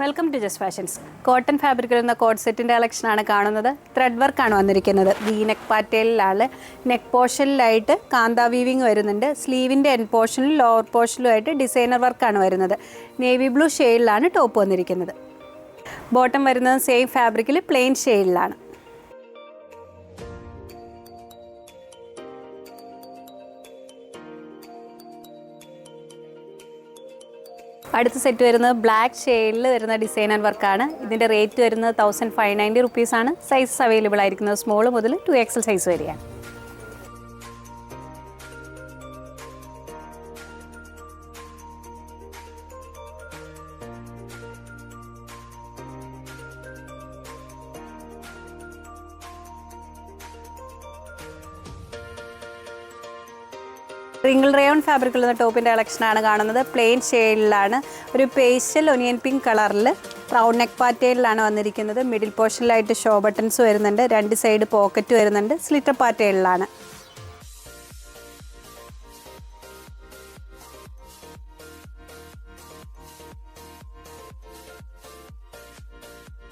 Welcome to just fashions. Cotton ഫാബ്രിക്കിൽ എന്ന co-ord സെറ്റിന്റെ കളക്ഷനാണ് കാണുന്നത്. ത്രെഡ് വർക്കാണ് വന്നിരിക്കുന്നത്. വി നെക്ക് പാറ്റേണിലാണ് നെക്ക് പോർഷനിലായിട്ട് കാന്ത വീവിങ് വരുന്നുണ്ട്. സ്ലീവിന്റെ എൻ പോർഷനിലും ലോവർ പോർഷനിലുമായിട്ട് ഡിസൈനർ വർക്കാണ് വരുന്നത്. നേവി ബ്ലൂ ഷെയ്ഡിലാണ് ടോപ്പ് വന്നിരിക്കുന്നത്. ബോട്ടം വരുന്നത് സെയിം ഫാബ്രിക്കിൽ പ്ലെയിൻ ഷെയ്ഡിലാണ് അടുത്ത സെറ്റ് വരുന്നത് ബ്ലാക്ക് ഷെയ്ഡിൽ വരുന്ന ഡിസൈൻ ആൻഡ് വർക്കാണ് ഇതിന്റെ റേറ്റ് വരുന്നത് തൗസൻഡ് ഫൈവ് നയന്റി റുപ്പീസാണ് സൈസസ് അവൈലബിൾ ആയിരിക്കുന്നത് സ്മോൾ മുതൽ ടു എക്സൽ സൈസ് വരെയാണ്. റിംഗിൾ റയോൺ ഫാബ്രിക്കിൽ നിന്ന് ടോപ്പിന്റെ കളക്ഷനാണ് കാണുന്നത്. പ്ലെയിൻ ഷെയ്ഡിലാണ്. ഒരു പേസ്റ്റൽ ഒനിയൻ പിങ്ക് കളറിൽ റൗണ്ട് നെക്ക് പാറ്റേണിലാണ് വന്നിരിക്കുന്നത്. മിഡിൽ പോർഷനിലായിട്ട് ഷോ ബട്ടൺസ് വരുന്നുണ്ട്. രണ്ട് സൈഡ് പോക്കറ്റ് വരുന്നുണ്ട്. സ്ലിറ്റർ പാറ്റേണിലാണ്.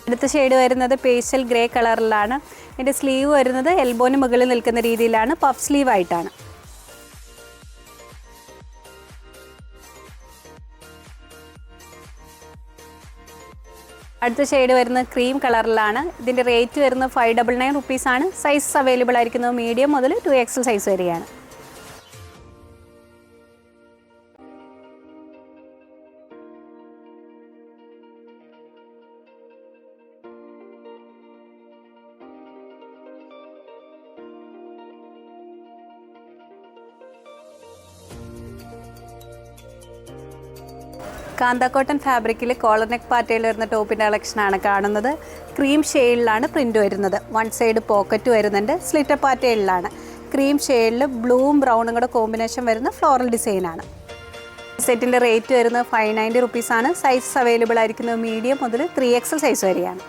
അടുത്ത ഷെയ്ഡ് വരുന്നത് പേസ്റ്റൽ ഗ്രേ കളറിലാണ്. ഇതിന്റെ സ്ലീവ് വരുന്നത് എൽബോന് മുകളിൽ നിൽക്കുന്ന രീതിയിലാണ്. പഫ് സ്ലീവ് ആയിട്ടാണ് അടുത്ത ഷെയ്ഡ് വരുന്നത് ക്രീം കളറിലാണ് ഇതിന്റെ റേറ്റ് വരുന്നത് ഫൈവ് ഡബിൾ നയൻ റുപ്പീസാണ് സൈസ് അവൈലബിൾ ആയിരിക്കുന്നത് മീഡിയം മുതൽ ടു എക്സൽ സൈസ് വരെയാണ്. കാന്ത കോട്ടൺ ഫാബ്രിക്കിൽ കോളർ നെക്ക് പാറ്റയിൽ വരുന്ന ടോപ്പിന്റെ കളക്ഷനാണ് കാണുന്നത്. ക്രീം ഷെയ്ഡിലാണ് പ്രിന്റ് വരുന്നത്. വൺ സൈഡ് പോക്കറ്റ് വരുന്നുണ്ട്. സ്ലിറ്റർ പാറ്റയിലാണ് ക്രീം ഷെയ്ഡിൽ ബ്ലൂവും ബ്രൗണും കൂടെ കോമ്പിനേഷൻ വരുന്ന ഫ്ലോറൽ ഡിസൈനാണ് സെറ്റിന്റെ റേറ്റ് വരുന്നത് ഫൈവ് നയന്റി റുപ്പീസാണ് സൈസ് അവൈലബിൾ ആയിരിക്കുന്നത് മീഡിയം മുതൽ ത്രീ എക്സൽ സൈസ് വരെയാണ്.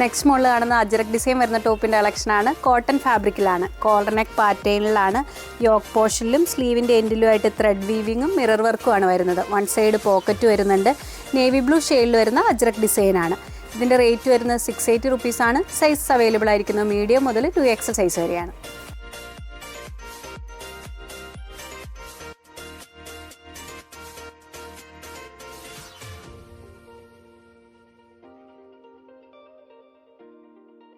നെക്സ്റ്റ് മോളിൽ കാണുന്ന അജറക് ഡിസൈൻ വരുന്ന ടോപ്പിന്റെ കളക്ഷനാണ് കോട്ടൺ ഫാബ്രിക്കിലാണ് കോളർ നെക്ക് പാറ്റേണിലാണ് യോക്ക് പോർഷനിലും സ്ലീവിന്റെ എൻഡിലുമായിട്ട് ത്രെഡ് വീവിങ്ങും മിറർ വർക്കുമാണ് വരുന്നത്. വൺ സൈഡ് പോക്കറ്റ് വരുന്നുണ്ട്. നേവി ബ്ലൂ ഷെയ്ഡിൽ വരുന്ന അജറക് ഡിസൈനാണ് ഇതിന്റെ റേറ്റ് വരുന്നത് സിക്സ് എയ്റ്റി റുപ്പീസാണ് സൈസ് അവൈലബിൾ ആയിരിക്കുന്നത് മീഡിയം മുതൽ ടു എക്സൽ സൈസ് വരെയാണ്.